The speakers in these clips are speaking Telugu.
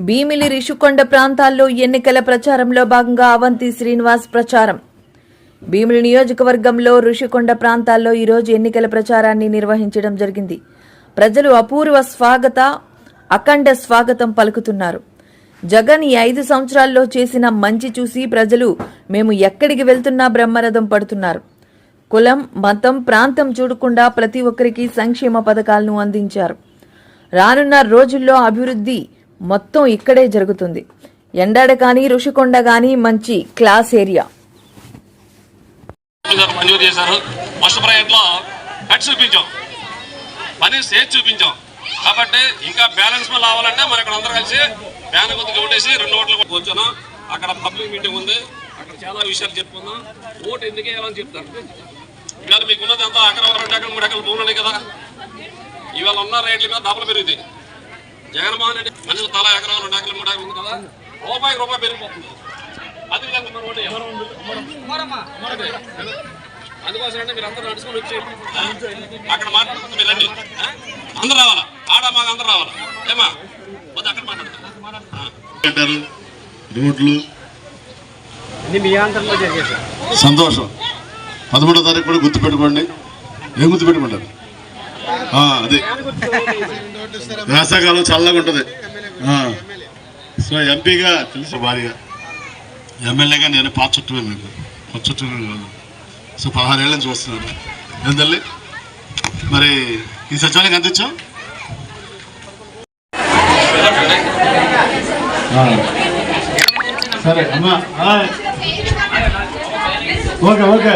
భీమిలి రిషికొండ ప్రాంతాల్లో ఎన్నికల ప్రచారంలో భాగంగా అవంతి శ్రీనివాస్ ప్రచారం. భీమిలి నియోజకవర్గంలో ఋషికొండ ప్రాంతాల్లో ఈరోజు ఎన్నికల ప్రచారాన్ని నిర్వహించడం జరిగింది. ప్రజలు అపూర్వ స్వాగత అఖండ స్వాగతం పలుకుతున్నారు. జగన్ ఈ ఐదు సంవత్సరాల్లో చేసిన మంచి చూసి ప్రజలు మేము ఎక్కడికి వెళ్తున్నా బ్రహ్మరథం పడుతున్నారు. కులం మతం ప్రాంతం చూడకుండా ప్రతి ఒక్కరికి సంక్షేమ పథకాలను అందించారు. రానున్న రోజుల్లో అభివృద్ధి మొత్తం ఇక్కడే జరుగుతుంది. ఎండాడ కానీ ఋషికొండ కానీ మంచి క్లాస్ ఏరియా. మంజూరు చేశారు. ఫస్ట్ ప్రయత్నంలో కట్ చూపించాం. పని స్టేజ్ చూపించాం. కాబట్టి ఇంకా బ్యాలెన్స్ మళ్ళీ రావాలంటే మరి ఇక్కడ అందరూ కలిసి బ్యానర్ కొద్దిగా ఓటేసి రెండు ఓట్లు కూర్చున్నాం. అక్కడ పబ్లిక్ మీటింగ్ ఉంది. అక్కడ చాలా విషయాలు చెప్పుకుందాం. ఓటు ఎందుకు వేయాలని చెప్తారు? ఇవాళ మీకు ఉన్నది అంతా అక్కడ రెండు ఎకరం మూడు ఎకరాలు భూములు కదా. ఇవాళ ఉన్న రేట్ల మీద డబ్బులు పెరుగుతాయి. జగన్మోహన్ రెడ్డి మనిషి తల ఎకరం రెండు ఎకరం మూడు ఎకరం ఉంది కదా? రూపాయికి రూపాయి పెరిగిపోతుంది. అది విధంగా మన ఓటు ఎవరు అందుకోసం అంటే మీరు అందరూ నడుచుకొని వచ్చి అక్కడ మాట్లాడుతుంది? అందరూ రావాలా? ఆడ మాకు అందరూ రావాలా? ఏమా వద్దు అక్కడ మాట్లాడతాం. అంటారు రోడ్లు. ఇది మీ ఆంధ్రలో జరిగేది సంతోషం. పదమూడో తారీఖు కూడా గుర్తుపెట్టుకోండి. ఏం గుర్తుపెట్టుకుంటారు? ఆ, అదే. వేసవకాలం చల్లగా ఉంటుంది. సో ఎంపీగా తెలుసు భారీగా ఎమ్మెల్యేగా నేను పాత చుట్టూ మీకు కొత్త చుట్టూ కాదు. సో పదహారేళ్ళ నుంచి వస్తున్నాను. ఏం తల్లి? మరి ఈ సచివాలయం అందించాం సరే అమ్మా. Okay okay.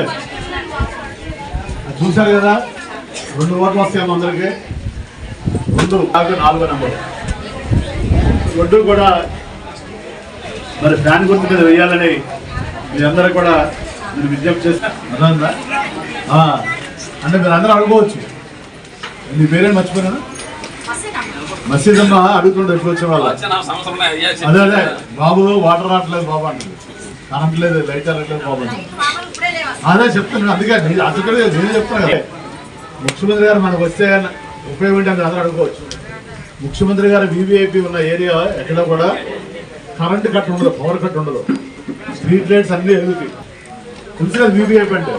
చూశారు కదా? రెండు ఓట్లు వస్తాయమ్మ అందరికి. రెండు కాక నాలుగో నెంబర్. ఒడ్డు కూడా మరి ఫ్యాన్ గుర్తు మీద వేయాలని మీ అందరూ కూడా మీరు విజ్ఞప్తి చేస్తారు అర్థమైందా? అంటే మీరు అందరూ అడుకోవచ్చు మీ పేరే మర్చిపోయాను? మసీద్ అమ్మ అడుగుతుండే ఎప్పుడు వచ్చే వాళ్ళ అదే అదే బాబు వాటర్ రావట్లేదు బాబు అంటే కరెంట్ లేదు లైట్ రావట్లేదు బాబు అదే చెప్తున్నాను అందుకే నేను అసలు నేను చెప్తాను ముఖ్యమంత్రి గారు మనకు వస్తే ఉపయోగం ఏంటి అందరూ అడుగుకోవచ్చు. ముఖ్యమంత్రి గారు వీవీఐపీ ఉన్న ఏరియా ఎక్కడ కూడా కరెంట్ కట్ ఉండదు పవర్ కట్ ఉండదు. స్ట్రీట్ లైట్స్ అన్నీ ఎదుగుతాయి. కొంచెం కదా వీవీఐపీ అంటే?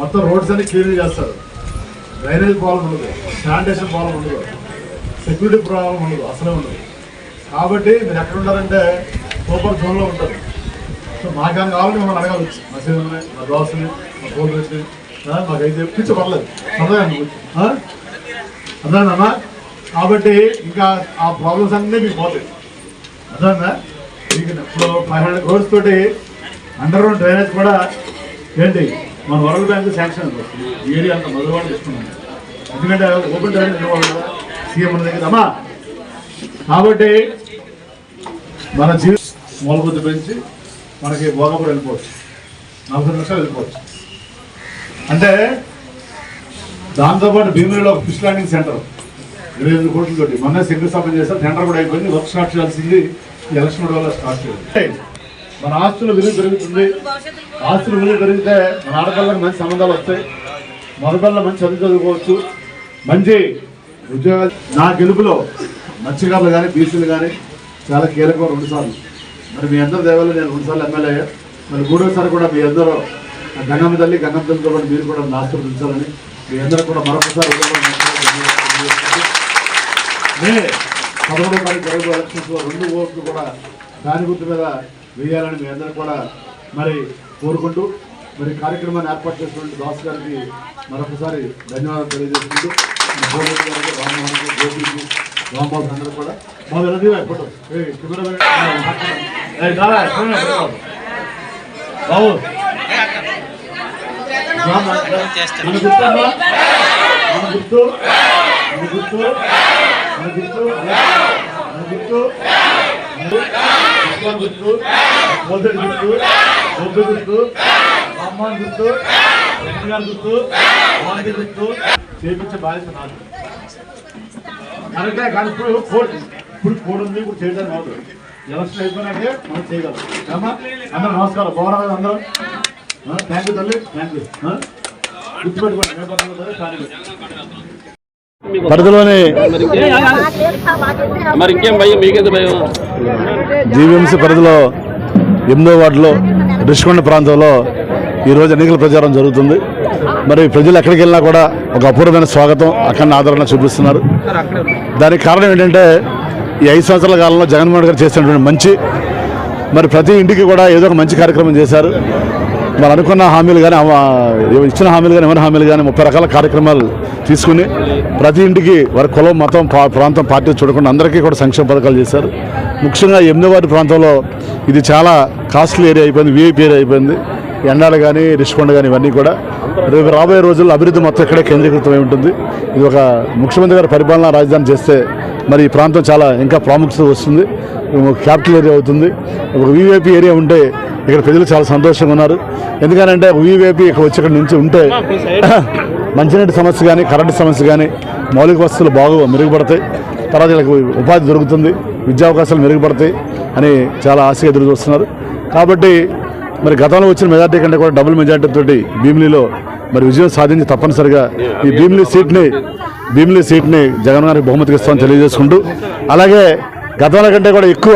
మొత్తం రోడ్స్ అన్ని క్లియర్ చేస్తారు. డ్రైనేజ్ ప్రాబ్లం ఉండదు శానిటేషన్ ప్రాబ్లం ఉండదు సెక్యూరిటీ ప్రాబ్లం ఉండదు అసలే ఉండదు. కాబట్టి మీరు ఎక్కడ ఉంటారంటే సూపర్ జోన్లో ఉంటారు. సో మాకేమైనా కావాలని మిమ్మల్ని అడగవచ్చు మా సేవని మా దోశని మా పోలీసుని మాకు అయితే పిచ్చి పర్లేదు అర్థమైంది అర్థమైందమ్మా కాబట్టి ఇంకా ఆ ప్రాబ్లమ్స్ అన్నీ మీకు పోతాయి. అర్థమైందా? మీకు ఇప్పుడు ఫైవ్ హండ్రెడ్ క్రోర్స్ తోటి అండర్ గ్రౌండ్ డ్రైనేజ్ కూడా ఏంటి? మన వరల్డ్ బ్యాంక్ శాంక్షన్ వస్తుంది ఏరియా అంత మొదలువాళ్ళు ఇస్తున్నాం ఎందుకంటే ఓపెన్ డ్రైనేజ్ ఇవ్వాలి కదా. సీఎం మన దగ్గర. అమ్మా! కాబట్టి మన జీవితం మూలబుద్ధి పెంచి మనకి భోగపూర్ వెళ్ళిపోవచ్చు. నలభై నిమిషాలు వెళ్ళిపోవచ్చు. అంటే దాంతోపాటు భీమిలిలో ఫిష్ ల్యాండింగ్ సెంటర్ ఇరవై ఎనిమిది కోట్లతోటి మొన్న శంకుస్థాపన చేస్తారు టెండర్ కూడా అయిపోయింది. వర్క్ స్టార్ట్ చేయాల్సింది ఎలక్షన్ వల్ల స్టార్ట్ చేయాలి. మన ఆస్తుల విలువ పెరుగుతుంది. ఆస్తుల విలువ పెరిగితే మన ఆడపిల్లలకు మంచి సంబంధాలు వస్తాయి. మగపిల్లలు మంచి చదువు చదువుకోవచ్చు. మంచి ఉద్యోగాలు. నా గెలుపులో మత్స్యకారులు కానీ బీసీలు కానీ చాలా కీలకం రెండు సార్లు. మరి మీ అందరి దేవాలో నేను రెండు సార్లు ఎమ్మెల్యే మరి మూడోసారి కూడా మీ అందరూ గంగమ్మ తల్లి గంగమ్మ తల్లితో పాటు మీరు కూడా నా ఆశీర్వదించాలని మీ అందరూ కూడా మరొకసారి మే పదమూడో తారీఖు జరుగుతున్న ఎలక్షన్స్లో రెండు ఓట్లు కూడా దాని గుర్తు మీద వేయాలని మీ అందరూ కూడా మరి కోరుకుంటూ మరి కార్యక్రమాన్ని ఏర్పాటు చేసినటువంటి దాస్ గారికి మరొకసారి ధన్యవాదాలు తెలియజేసుకుంటూ రామ్మోహన్ గారికి గోపికి రాంబాబు అందరూ కూడా. మా వెళ్ళది ఫోటో. బాబు. మన గుర్తు మన గుర్తు? మన గుర్తు? మన గుర్తు మన గుర్తు ఉస్మాన్ గుర్తు మోదడి గుర్తు బొబ్బి గుర్తు అమ్మాన్ గుర్తు జగన్ గుర్తు మోదీ గుర్తు చేపించే బాధ్యత నాది కరెక్టే కానీ ఇప్పుడు కోడ్ ఇప్పుడు కోడ్ ఉంది ఇప్పుడు చేయడానికి అవుతుంది ఎలక్షన్ అయిపోయినాకే మనం చేయగలం అమ్మా అందరూ నమస్కారం. బాగున్నారు అందరూ థ్యాంక్ యూ తల్లి థ్యాంక్ యూ గుర్తుపెట్టుకోండి కానీ పరిధిలోని మరి ఇంకేం భయం? మీకేంత భయం? జీవీఎంసీ పరిధిలో ఎనిమిదో వార్డులో రిషికొండ ప్రాంతంలో ఈరోజు ఎన్నికల ప్రచారం జరుగుతుంది. మరి ప్రజలు ఎక్కడికి వెళ్ళినా కూడా ఒక అపూర్వమైన స్వాగతం అక్కడ ఆదరణ చూపిస్తున్నారు. దానికి కారణం ఏంటంటే ఈ ఐదు సంవత్సరాల కాలంలో జగన్మోహన్ గారు చేసినటువంటి మంచి మరి ప్రతి ఇంటికి కూడా ఏదో ఒక మంచి కార్యక్రమం చేశారు. మరి అనుకున్న హామీలు కానీ ఇచ్చిన హామీలు కానీ ఎవరి హామీలు కానీ ముప్పై రకాల కార్యక్రమాలు తీసుకుని ప్రతి ఇంటికి వారి కులం మతం పా- ప్రాంతం పార్టీ చూడకుండా అందరికీ కూడా సంక్షేమ పథకాలు చేశారు. ముఖ్యంగా ఎమ్మెవారి వారి ప్రాంతంలో ఇది చాలా కాస్ట్లీ ఏరియా అయిపోయింది వీఐపీ ఏరియా అయిపోయింది. ఎండాలు కానీ రిషికొండ కానీ ఇవన్నీ కూడా. రేపు రాబోయే రోజుల్లో అభివృద్ధి మొత్తం ఇక్కడే కేంద్రీకృతమై ఉంటుంది. ఇది ఒక ముఖ్యమంత్రి గారి పరిపాలనా రాజధాని చేస్తే మరి ఈ ప్రాంతం చాలా ఇంకా ప్రాముఖ్యత వస్తుంది. ఒక క్యాపిటల్ ఏరియా అవుతుంది. ఒక వీవైపీ ఏరియా ఉంటే ఇక్కడ ప్రజలు చాలా సంతోషంగా ఉన్నారు. ఎందుకనంటే ఒక ఇక్కడ వచ్చి ఇక్కడ నుంచి ఉంటే మంచినీటి సమస్య కానీ కరెంటు సమస్య కానీ మౌలిక వసతులు బాగా మెరుగుపడతాయి. తర్వాత వీళ్ళకి ఉపాధి దొరుకుతుంది విద్యా అవకాశాలు మెరుగుపడతాయి అని చాలా ఆశగా ఎదురు చూస్తున్నారు. కాబట్టి మరి గతంలో వచ్చిన మెజార్టీ కంటే కూడా డబుల్ మెజార్టీ తోటి భీమిలీలో మరి విజయం సాధించి తప్పనిసరిగా ఈ భీమిలీ సీట్ని భీమిలీ సీట్ని జగన్ గారికి బహుమతికి ఇస్తామని తెలియజేసుకుంటూ అలాగే గతంలో కంటే కూడా ఎక్కువ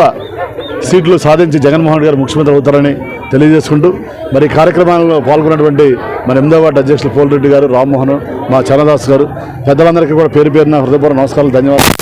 సీట్లు సాధించి జగన్మోహన్ గారు ముఖ్యమంత్రి అవుతారని తెలియజేసుకుంటూ మరి కార్యక్రమాల్లో పాల్గొన్నటువంటి మన ఎనిమిదో అధ్యక్షులు పోల్రెడ్డి గారు రామ్మోహన్ మా చరణదాస్ గారు పెద్దలందరికీ కూడా పేరు పేరున హృదయపూర్వ నమస్కారాలు ధన్యవాదాలు.